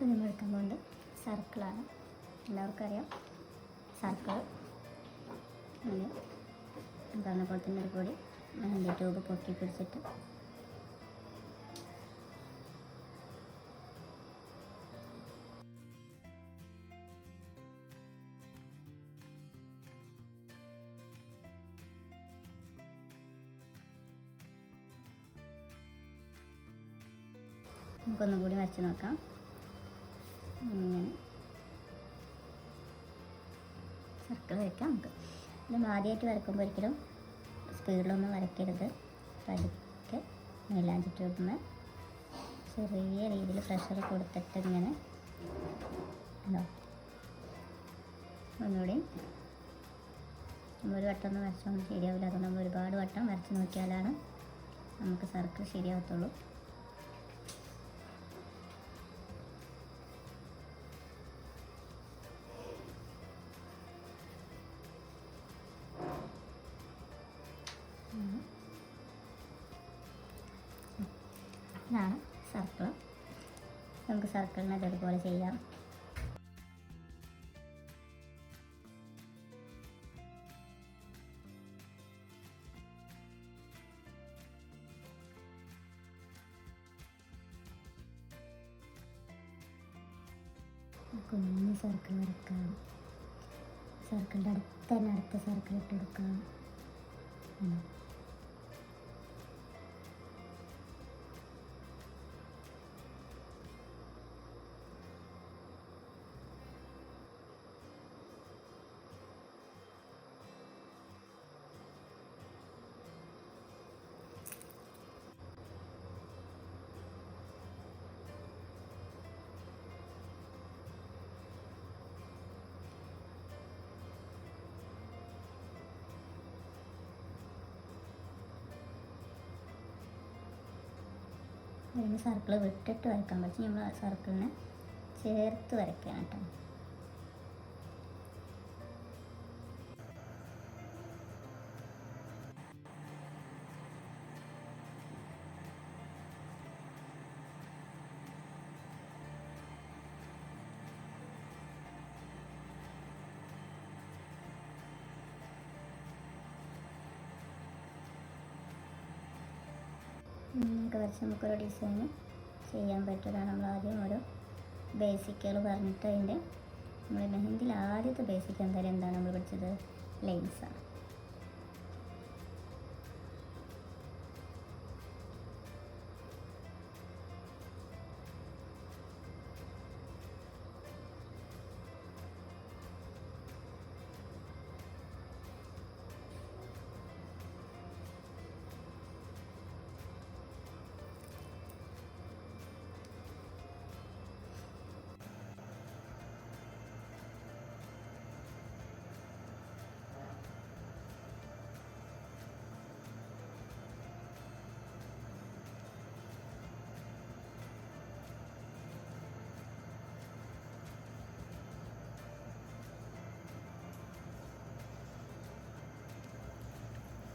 ഇത് നമ്മൾ എടുക്കാൻ പോകുന്നത് സർക്കിളാണ്. എല്ലാവർക്കും അറിയാം സർക്കിൾ പറഞ്ഞ പോലെ തന്നെ ഒരു പൊടി. മെഹന്തി ട്യൂബ് പൊക്കി പിടിച്ചിട്ട്. നമുക്കൊന്നും കൂടി വരച്ച് നോക്കാം. ഇങ്ങനെ സർക്കിൾ വരയ്ക്കാം നമുക്ക്. നമ്മൾ ആദ്യമായിട്ട് വരക്കുമ്പോൾ ഒരിക്കലും സ്പീഡിലൊന്നും വരയ്ക്കരുത് പതുക്കെ മൈലാഞ്ചി ട്യൂബിന് ചെറിയ രീതിയിൽ പ്രഷർ കൊടുത്തിട്ട് ഇങ്ങനെ ഹലോ ഒന്നുകൂടി നമ്മളൊരു വട്ടം ഒന്നും വരച്ചൊന്നും ശരിയാവില്ല. അതുകൊണ്ട് നമ്മൾ ഒരുപാട് വട്ടം വരച്ച് നോക്കിയാലാണ് നമുക്ക് സർക്കിൾ ശരിയാവത്തുള്ളൂ. നമുക്ക് സർക്കിളിനെ ഇതുപോലെ ചെയ്യാം കുഞ്ഞ് സർക്കിൾ വരക്കാം സർക്കിളിന്റെ അടുത്ത് തന്നെ അടുത്ത സർക്കിൾ ഇട്ട് കൊടുക്കാം അതിന് സർക്കിൾ വിട്ടിട്ട് വരയ്ക്കാൻ പറ്റും. നമ്മൾ സർക്കിളിനെ ചേർത്ത് വരയ്ക്കണം കേട്ടോ നമുക്ക് വരച്ച് നമുക്കൊരു ഡിസൈൻ ചെയ്യാൻ പറ്റുന്നതാണ്. നമ്മൾ ആദ്യം ഒരു ബേസിക്കുകൾ പറഞ്ഞിട്ട് അതിന്റെ നമ്മൾ മെഹന്തിയിൽ ആദ്യത്തെ ബേസിക് എന്തായാലും എന്താണ് നമ്മൾ പഠിച്ചത്? ലൈൻസാണ്.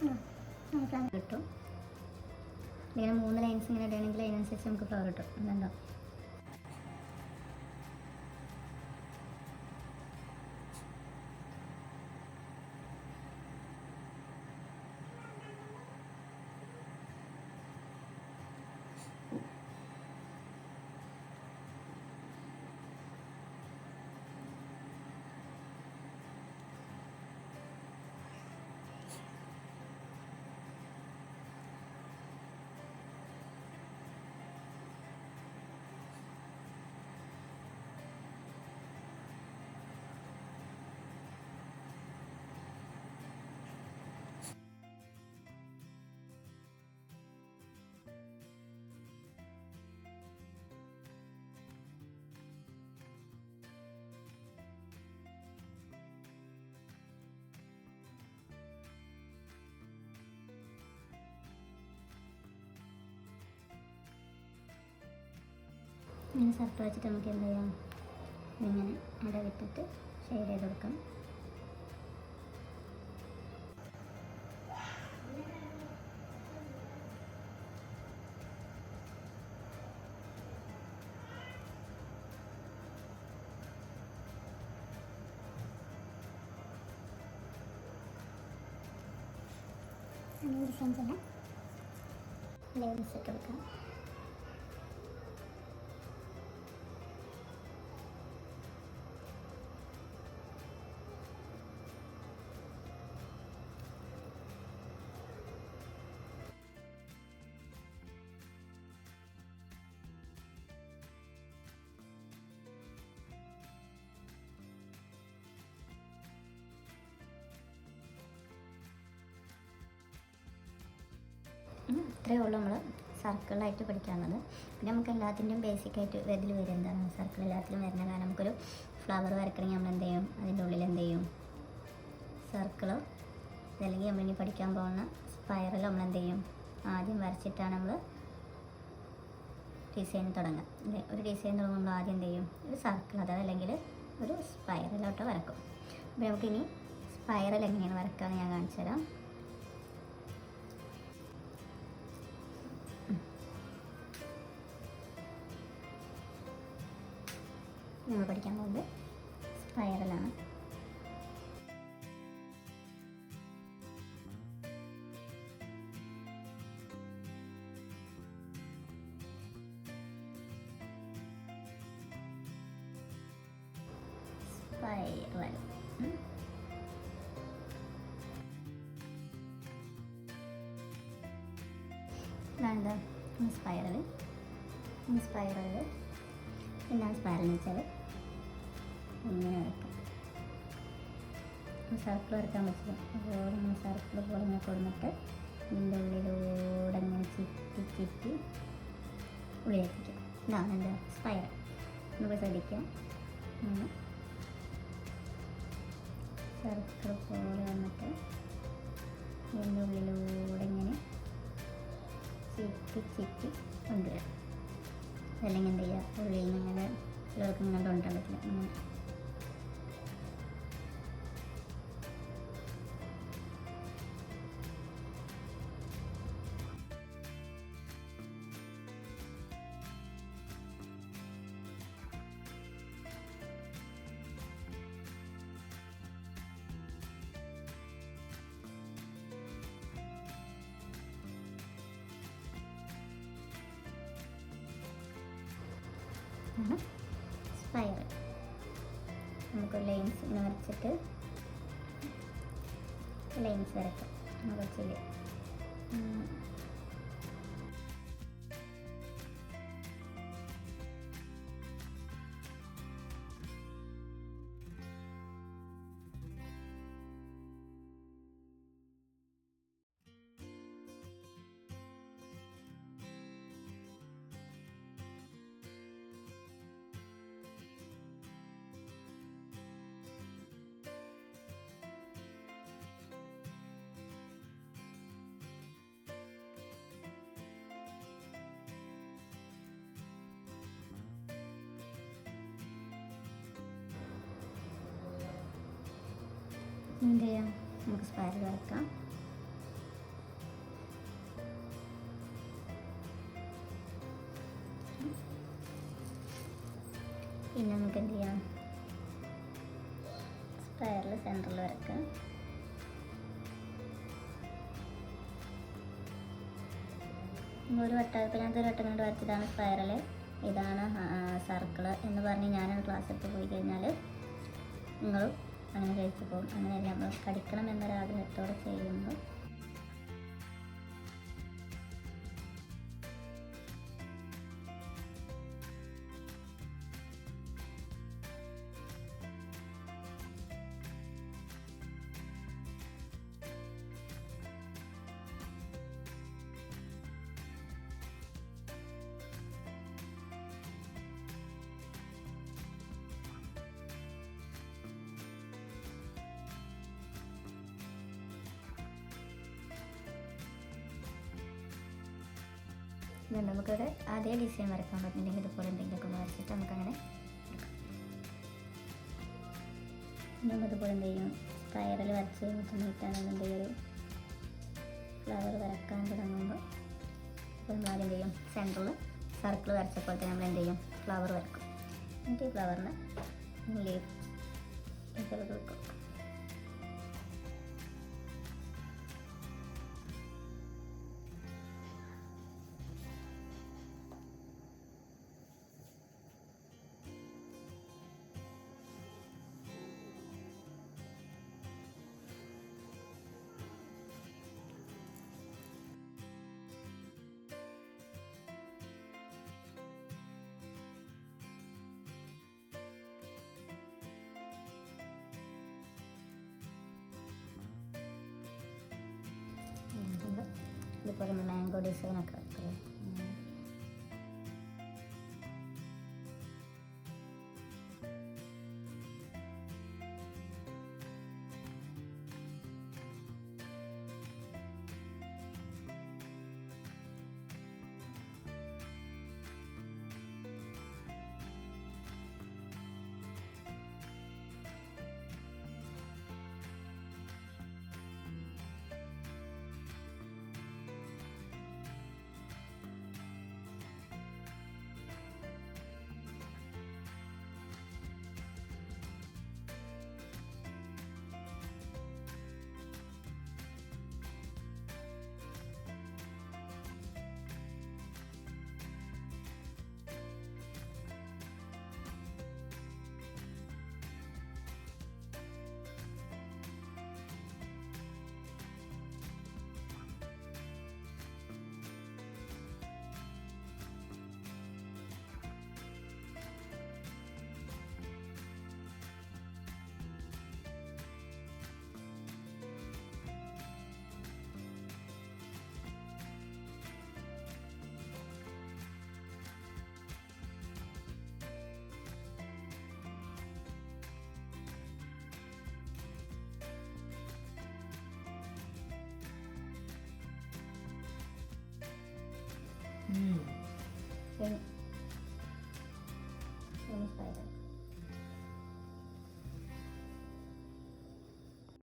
കിട്ടും ഇങ്ങനെ മൂന്ന് ലൈൻസ് ഇങ്ങനെ ഇടുകയാണെങ്കിൽ അതിനനുസരിച്ച് നമുക്ക് ഫ്ലവർ കിട്ടും അതുണ്ടോ ഇങ്ങനെ സർട്ട് വെച്ചിട്ട് നമുക്ക് എന്ത് ചെയ്യാം ഇങ്ങനെ അടവിട്ടിട്ട് ഷെയ്ഡ് ചെയ്ത് കൊടുക്കാം. ഡിസൈൻസ് എല്ലാം ലേസ് ഇട്ട് കൊടുക്കാം. ഇത്രയേ ഉള്ളൂ നമ്മൾ സർക്കിളായിട്ട് പഠിക്കാനുള്ളത്. പിന്നെ നമുക്ക് എല്ലാത്തിന്റെയും ബേസിക് ആയിട്ട് ഇതിൽ വരും എന്താണ്? സർക്കിൾ എല്ലാത്തിലും വരുന്ന കാരണം നമുക്കൊരു ഫ്ലവർ വരക്കണമെങ്കിൽ നമ്മൾ എന്ത് ചെയ്യും? അതിന്റെ ഉള്ളിൽ എന്ത് ചെയ്യും? സർക്കിളോ അല്ലെങ്കിൽ നമ്മളിനി പഠിക്കാൻ പോകുന്ന സ്പൈറൽ നമ്മൾ എന്ത് ചെയ്യും? ആദ്യം വരച്ചിട്ടാണ് നമ്മൾ ഡിസൈൻ തുടങ്ങുക. അല്ലേ? ഒരു ഡിസൈൻ തുടങ്ങുമ്പോൾ നമ്മൾ ആദ്യം എന്ത് ചെയ്യും? ഒരു സർക്കിൾ അതോ അല്ലെങ്കിൽ ഒരു സ്പൈറലോട്ട് വരക്കും അപ്പോൾ നമുക്കിനി സ്പൈറൽ എങ്ങനെയാണ് വരക്കുക ഞാൻ കാണിച്ചു തരാം നമ്മൾ പഠിക്കാൻ പോകുന്നത്. സ്പൈറലാണ് സ്പൈറൽ സ്പൈറൽ സ്പൈറൽ എന്താണ് സ്പൈറൽ എന്ന് വെച്ചാൽ വരയ്ക്കാം സർക്കിൾ വരയ്ക്കാൻ പറ്റില്ല നമ്മൾ സർക്കിൾ പോലെ ഇങ്ങനെ കൊടുത്തിട്ട് ഇതിന്റെ ഉള്ളിലൂടെ ഇങ്ങനെ ചുറ്റി ചുറ്റി ഉള്ളിലെത്തിക്കും. ഇതാണ് എന്റെ സ്പയർ നമുക്ക് ശ്രദ്ധിക്കാം. സർക്കിൾ പോലെ വന്നിട്ട് ഇതിന്റെ ഉള്ളിലൂടെ ഇങ്ങനെ ചുറ്റി ചുറ്റി കൊണ്ടുവരാം. അല്ലെങ്കിൽ എന്ത് ചെയ്യുക ഉള്ളിൽ ഇങ്ങനെ ചിലർക്ക് ഇങ്ങനെ തൊണ്ടാൻ പറ്റില്ല. അങ്ങനെ. ആണ് സ്പൈറൽ നമുക്ക് ലൈൻസ് വരച്ചിട്ട് ലൈൻസ് വരക്കാം കുറച്ചില്ല എന്ത് ചെയ്യാം നമുക്ക് സ്പൈറൽ വരക്കാം. പിന്നെ നമുക്ക് എന്ത് ചെയ്യാം സ്പൈറൽ സെന്ററിൽ വരക്കാം. ഒരു വട്ടം ഇപ്പം ഞാൻ ഒരു വട്ടം കൊണ്ട് വരച്ചതാണ് സ്പൈറൽ ഇതാണ് സർക്കിൾ എന്ന് പറഞ്ഞ് ഞാനൊരു ക്ലാസ് എടുത്ത് പോയി കഴിഞ്ഞാൽ നിങ്ങളും അങ്ങനെ കഴിച്ചു പോകും അങ്ങനെയല്ല നമ്മൾ പഠിക്കണം എന്നൊരാഗ്രഹത്തോടെ ചെയ്യുമ്പോൾ ഇതുണ്ട് നമുക്കിവിടെ അതേ ഡിസൈൻ വരക്കാൻ പറ്റുന്നുണ്ടെങ്കിൽ ഇതുപോലെ എന്തെങ്കിലുമൊക്കെ ഒന്ന് വരച്ചിട്ട് നമുക്കങ്ങനെ നമുക്കിതുപോലെ ഇതുപോലെ എന്ത് ചെയ്യും സ്പൈറൽ വരച്ച് എന്തെങ്കിലും ഒരു ഫ്ലവർ വരക്കാൻ തുടങ്ങുമ്പോൾ അപ്പോൾ നമ്മൾ ആദ്യം ചെയ്യും സെന്ററിൽ സർക്കിൾ വരച്ചപ്പോൾ തന്നെ നമ്മൾ എന്ത് ചെയ്യും ഫ്ലവർ വരക്കും എന്നിട്ട് ഈ ഫ്ലവറിന് ലീവ് കൊടുക്കും ഇതുപോലെ മാംഗോ ഡിസൈനൊക്കെ വെക്കുന്നത് പിന്നെ